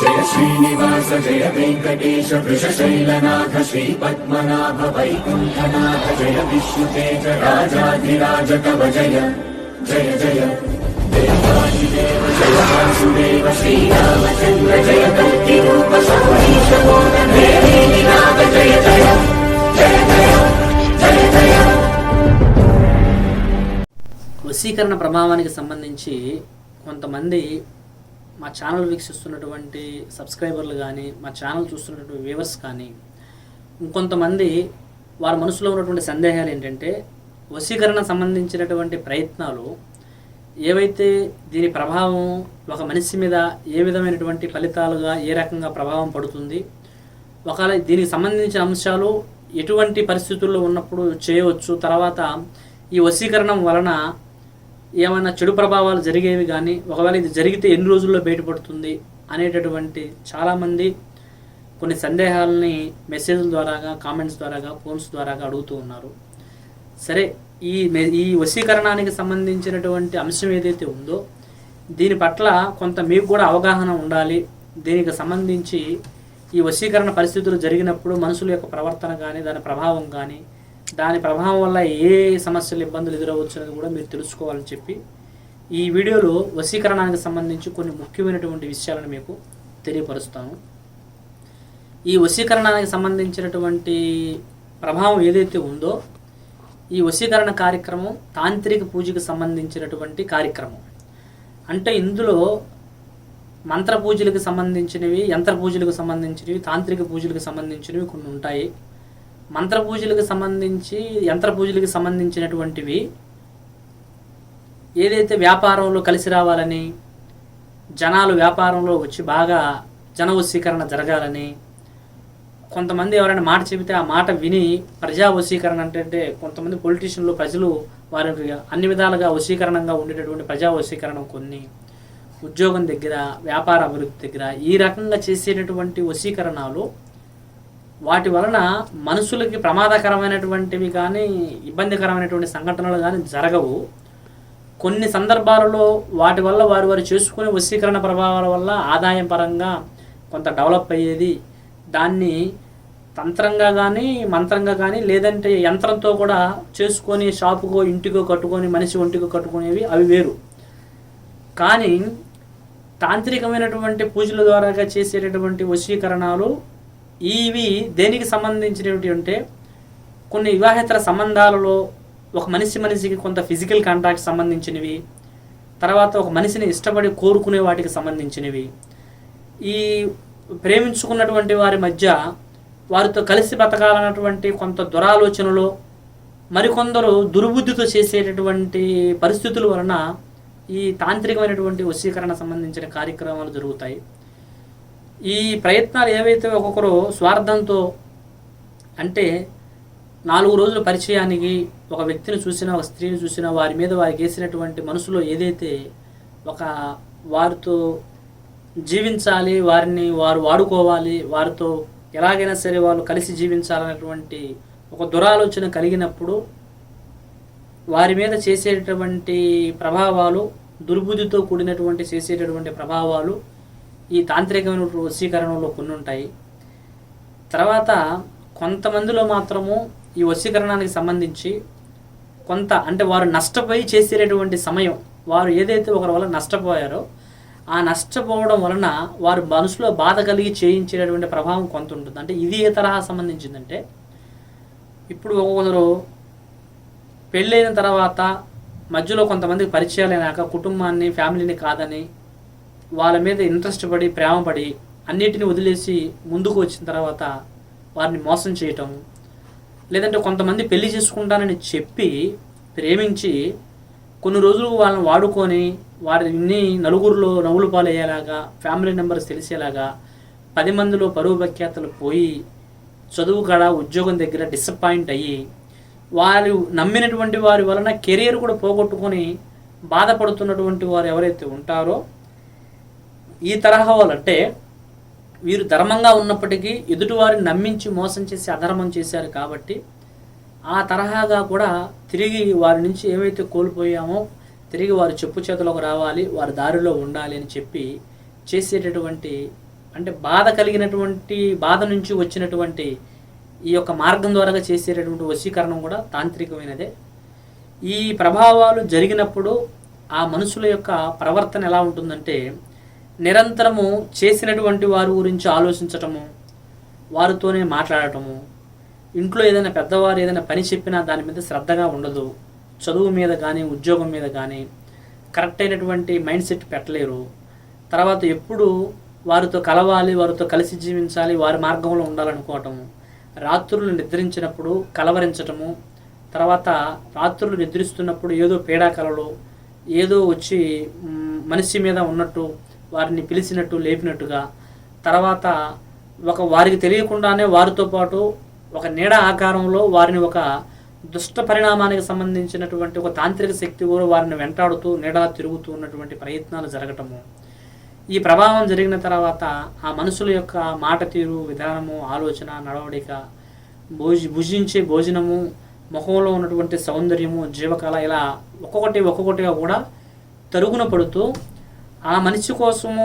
జయ శ్రీనివాస జయ వెంకటేశ వృషశైలనాథ శ్రీ పద్మనాభ వైకుంఠనాథ జయ విష్ణుతేజ రాజాధిరాజ కవ జయ జయ జయ. దేవాదిదేవ జయ వాసుదేవ శ్రీరామచంద్ర జయ కల్కి రూప సౌరీశ నాథ జయ జయ. జయ జయ జయ జయ. వశీకరణ ప్రభావానికి సంబంధించి కొంతమంది మా ఛానల్ వీక్షిస్తున్నటువంటి సబ్స్క్రైబర్లు కానీ మా ఛానల్ చూస్తున్నటువంటి వ్యూవర్స్ కానీ ఇంకొంతమంది వారి మనసులో ఉన్నటువంటి సందేహాలు ఏంటంటే వశీకరణ సంబంధించినటువంటి ప్రయత్నాలు ఏవైతే దీని ప్రభావం ఒక మనిషి మీద ఏ విధమైనటువంటి ఫలితాలుగా ఏ రకంగా ప్రభావం పడుతుంది ఒకవేళ దీనికి సంబంధించిన అంశాలు ఎటువంటి పరిస్థితుల్లో ఉన్నప్పుడు చేయవచ్చు తర్వాత ఈ వశీకరణం వలన ఏమైనా చెడు ప్రభావాలు జరిగేవి కానీ ఒకవేళ ఇది జరిగితే ఎన్ని రోజుల్లో బయటపడుతుంది అనేటటువంటి చాలామంది కొన్ని సందేహాలని మెసేజ్ల ద్వారాగా కామెంట్స్ ద్వారాగా ఫోన్స్ ద్వారాగా అడుగుతూ ఉన్నారు. సరే ఈ మె- ఈ వశీకరణానికి సంబంధించినటువంటి అంశం ఏదైతే ఉందో దీని పట్ల కొంత మీకు కూడా అవగాహన ఉండాలి. దీనికి సంబంధించి ఈ వశీకరణ పరిస్థితులు జరిగినప్పుడు మనుషుల యొక్క ప్రవర్తన కానీ దాని ప్రభావం కానీ దాని ప్రభావం వల్ల ఏ సమస్యలు ఇబ్బందులు ఎదురవచ్చు అనేది కూడా మీరు తెలుసుకోవాలని చెప్పి ఈ వీడియోలో వశీకరణానికి సంబంధించి కొన్ని ముఖ్యమైనటువంటి విషయాలను మీకు తెలియపరుస్తాను. ఈ వశీకరణానికి సంబంధించినటువంటి ప్రభావం ఏదైతే ఉందో ఈ వశీకరణ కార్యక్రమం తాంత్రిక పూజకు సంబంధించినటువంటి కార్యక్రమం. అంటే ఇందులో మంత్ర పూజలకు సంబంధించినవి యంత్ర పూజలకు సంబంధించినవి తాంత్రిక పూజలకు సంబంధించినవి కొన్ని ఉంటాయి. మంత్ర పూజలకు సంబంధించి యంత్ర పూజలకు సంబంధించినటువంటివి ఏదైతే వ్యాపారంలో కలిసి రావాలని జనాలు వ్యాపారంలో వచ్చి బాగా జనవశీకరణ జరగాలని కొంతమంది ఎవరైనా మాట చెబితే ఆ మాట విని ప్రజా వశీకరణ అంటే కొంతమంది పొలిటీషియన్లు ప్రజలు వారికి అన్ని విధాలుగా వశీకరణంగా ఉండేటటువంటి ప్రజా వశీకరణ కొన్ని ఉద్యోగం దగ్గర వ్యాపార అభివృద్ధి దగ్గర ఈ రకంగా చేసేటటువంటి వశీకరణాలు వాటి వలన మనుషులకి ప్రమాదకరమైనటువంటివి కానీ ఇబ్బందికరమైనటువంటి సంఘటనలు కానీ జరగవు. కొన్ని సందర్భాలలో వాటి వల్ల వారు వారు చేసుకునే వశీకరణ ప్రభావాల వల్ల ఆదాయం పరంగా కొంత డెవలప్ అయ్యేది. దాన్ని తంత్రంగా కానీ మంత్రంగా కానీ లేదంటే యంత్రంతో కూడా చేసుకొని షాపుకో ఇంటికో కట్టుకొని మనిషి ఒంటికో కట్టుకునేవి అవి వేరు. కానీ తాంత్రికమైనటువంటి పూజల ద్వారాగా చేసేటటువంటి వశీకరణాలు ఇవి దేనికి సంబంధించినవి అంటే కొన్ని వివాహేతర సంబంధాలలో ఒక మనిషి మనిషికి కొంత ఫిజికల్ కాంటాక్ట్ సంబంధించినవి తర్వాత ఒక మనిషిని ఇష్టపడి కోరుకునే వాటికి సంబంధించినవి. ఈ ప్రేమించుకున్నటువంటి వారి మధ్య వారితో కలిసి బ్రతకాలన్నటువంటి కొంత దురాలోచనలో మరికొందరు దుర్బుద్ధితో చేసేటటువంటి పరిస్థితుల వలన ఈ తాంత్రికమైనటువంటి వశీకరణ సంబంధించిన కార్యక్రమాలు జరుగుతాయి. ఈ ప్రయత్నాలు ఏవైతే ఒక్కొక్కరు స్వార్థంతో అంటే నాలుగు రోజుల పరిచయానికి ఒక వ్యక్తిని చూసినా ఒక స్త్రీని చూసినా వారి మీద వారికి వేసినటువంటి మనసులో ఏదైతే ఒక వారితో జీవించాలి వారిని వారు వాడుకోవాలి వారితో ఎలాగైనా సరే వాళ్ళు కలిసి జీవించాలనేటువంటి ఒక దురాలోచన కలిగినప్పుడు వారి మీద చేసేటటువంటి ప్రభావాలు దుర్బుద్ధితో కూడినటువంటి చేసేటటువంటి ప్రభావాలు ఈ తాంత్రికమైన వశీకరణలో కొన్ని ఉంటాయి. తర్వాత కొంతమందిలో మాత్రము ఈ వశీకరణానికి సంబంధించి కొంత అంటే వారు నష్టపోయి చేసేటటువంటి సమయం వారు ఏదైతే ఒకరి వల్ల నష్టపోయారో ఆ నష్టపోవడం వలన వారు మనసులో బాధ కలిగి చేయించేటటువంటి ప్రభావం కొంత ఉంటుంది. అంటే ఇది ఏ తరహా సంబంధించిందంటే ఇప్పుడు ఒక్కొక్కరు పెళ్ళైన తర్వాత మధ్యలో కొంతమందికి పరిచయాలైనాక కుటుంబాన్ని ఫ్యామిలీని కాదని వాళ్ళ మీద ఇంట్రెస్ట్ పడి ప్రేమ పడి అన్నిటిని వదిలేసి ముందుకు వచ్చిన తర్వాత వారిని మోసం చేయటం లేదంటే కొంతమంది పెళ్ళి చేసుకుంటానని చెప్పి ప్రేమించి కొన్ని రోజులు వాళ్ళని వాడుకొని వారిని నలుగురిలో నవ్వులు పాలయ్యేలాగా ఫ్యామిలీ మెంబర్స్ తెలిసేలాగా పది మందిలో పరువు ప్రఖ్యాతలు పోయి చదువు కాడ ఉద్యోగం దగ్గర డిసప్పాయింట్ అయ్యి వారు నమ్మినటువంటి వారి వలన కెరియర్ కూడా పోగొట్టుకొని బాధపడుతున్నటువంటి వారు ఎవరైతే ఉంటారో ఈ తరహా వాళ్ళు అంటే వీరు ధర్మంగా ఉన్నప్పటికీ ఎదుటివారిని నమ్మించి మోసం చేసి అధర్మం చేశారు కాబట్టి ఆ తరహాగా కూడా తిరిగి వారి నుంచి ఏమైతే కోల్పోయామో తిరిగి వారు చెప్పు చేతులకు రావాలి వారి దారిలో ఉండాలి అని చెప్పి చేసేటటువంటి అంటే బాధ కలిగినటువంటి బాధ నుంచి వచ్చినటువంటి ఈ యొక్క మార్గం ద్వారా చేసేటటువంటి వశీకరణం కూడా తాంత్రికమైనదే. ఈ ప్రభావాలు జరిగినప్పుడు ఆ మనుషుల యొక్క ప్రవర్తన ఎలా ఉంటుందంటే నిరంతరము చేసినటువంటి వారి గురించి ఆలోచించటము వారితోనే మాట్లాడటము ఇంట్లో ఏదైనా పెద్దవారు ఏదైనా పని చెప్పినా దాని మీద శ్రద్ధగా ఉండదు. చదువు మీద కానీ ఉద్యోగం మీద కానీ కరెక్ట్ అయినటువంటి మైండ్ సెట్ పెట్టలేరు. తర్వాత ఎప్పుడు వారితో కలవాలి వారితో కలిసి జీవించాలి వారి మార్గంలో ఉండాలనుకోవటము రాత్రులు నిద్రించినప్పుడు కలవరించటము తర్వాత రాత్రులు నిద్రిస్తున్నప్పుడు ఏదో పీడాకలలు ఏదో వచ్చి మనిషి మీద ఉన్నట్టు వారిని పిలిచినట్టు లేపినట్టుగా. తర్వాత ఒక వారికి తెలియకుండానే వారితో పాటు ఒక నీడ ఆకారంలో వారిని ఒక దుష్ట పరిణామానికి సంబంధించినటువంటి ఒక తాంత్రిక శక్తి కూడా వారిని వెంటాడుతూ నీడలా తిరుగుతూ ఉన్నటువంటి ప్రయత్నాలు జరగటము. ఈ ప్రభావం జరిగిన తర్వాత ఆ మనుషుల యొక్క మాట తీరు విధానము ఆలోచన నడవడిక భోజ భుజించే భోజనము ముఖంలో ఉన్నటువంటి సౌందర్యము జీవకళ ఇలా ఒక్కొక్కటి ఒక్కొక్కటిగా కూడా తరుగున పడుతూ ఆ మనిషి కోసము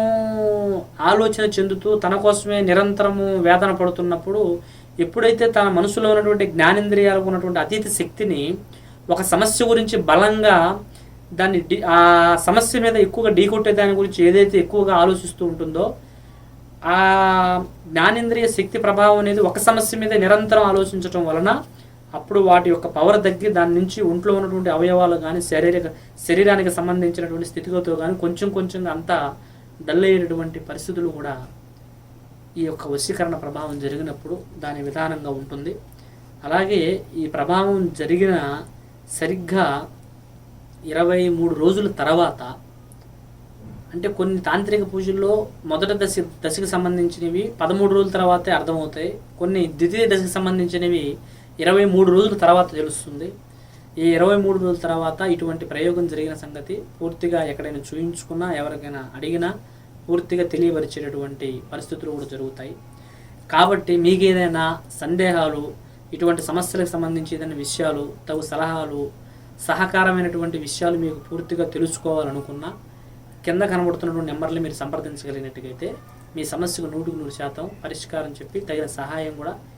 ఆలోచన చెందుతూ తన కోసమే నిరంతరము వేదన పడుతున్నప్పుడు ఎప్పుడైతే తన మనసులో ఉన్నటువంటి జ్ఞానేంద్రియాలకు ఉన్నటువంటి అతీత శక్తిని ఒక సమస్య గురించి బలంగా దాన్ని ఆ సమస్య మీద ఎక్కువగా ఢీకొట్టే దాని గురించి ఏదైతే ఎక్కువగా ఆలోచిస్తూ ఉంటుందో ఆ జ్ఞానేంద్రియ శక్తి ప్రభావం అనేది ఒక సమస్య మీద నిరంతరం ఆలోచించటం వలన అప్పుడు వాటి యొక్క పవర్ తగ్గి దాని నుంచి ఒంట్లో ఉన్నటువంటి అవయవాలు కానీ శారీరక శరీరానికి సంబంధించినటువంటి స్థితిగతులు కానీ కొంచెం కొంచెంగా అంతా డల్ అయ్యేటటువంటి పరిస్థితులు కూడా ఈ యొక్క వశీకరణ ప్రభావం జరిగినప్పుడు దాని విధానంగా ఉంటుంది. అలాగే ఈ ప్రభావం జరిగిన సరిగ్గా ఇరవై మూడు రోజుల తర్వాత అంటే కొన్ని తాంత్రిక పూజల్లో మొదటి దశ దశకు సంబంధించినవి పదమూడు రోజుల తర్వాతే అర్థమవుతాయి. కొన్ని ద్వితీయ దశకు సంబంధించినవి ఇరవై మూడు రోజుల తర్వాత తెలుస్తుంది. ఈ ఇరవై మూడు రోజుల తర్వాత ఇటువంటి ప్రయోగం జరిగిన సంగతి పూర్తిగా ఎక్కడైనా చూయించుకున్నా ఎవరికైనా అడిగినా పూర్తిగా తెలియపరిచేటటువంటి పరిస్థితులు కూడా జరుగుతాయి. కాబట్టి మీకు ఏదైనా సందేహాలు ఇటువంటి సమస్యలకు సంబంధించి ఏదైనా విషయాలు తగు సలహాలు సహకారమైనటువంటి విషయాలు మీకు పూర్తిగా తెలుసుకోవాలనుకున్నా కింద కనబడుతున్నటువంటి నెంబర్లు మీరు సంప్రదించగలిగినట్టుగైతే మీ సమస్యకు నూటికి నూరు శాతం పరిష్కారం చెప్పి తగిన సహాయం కూడా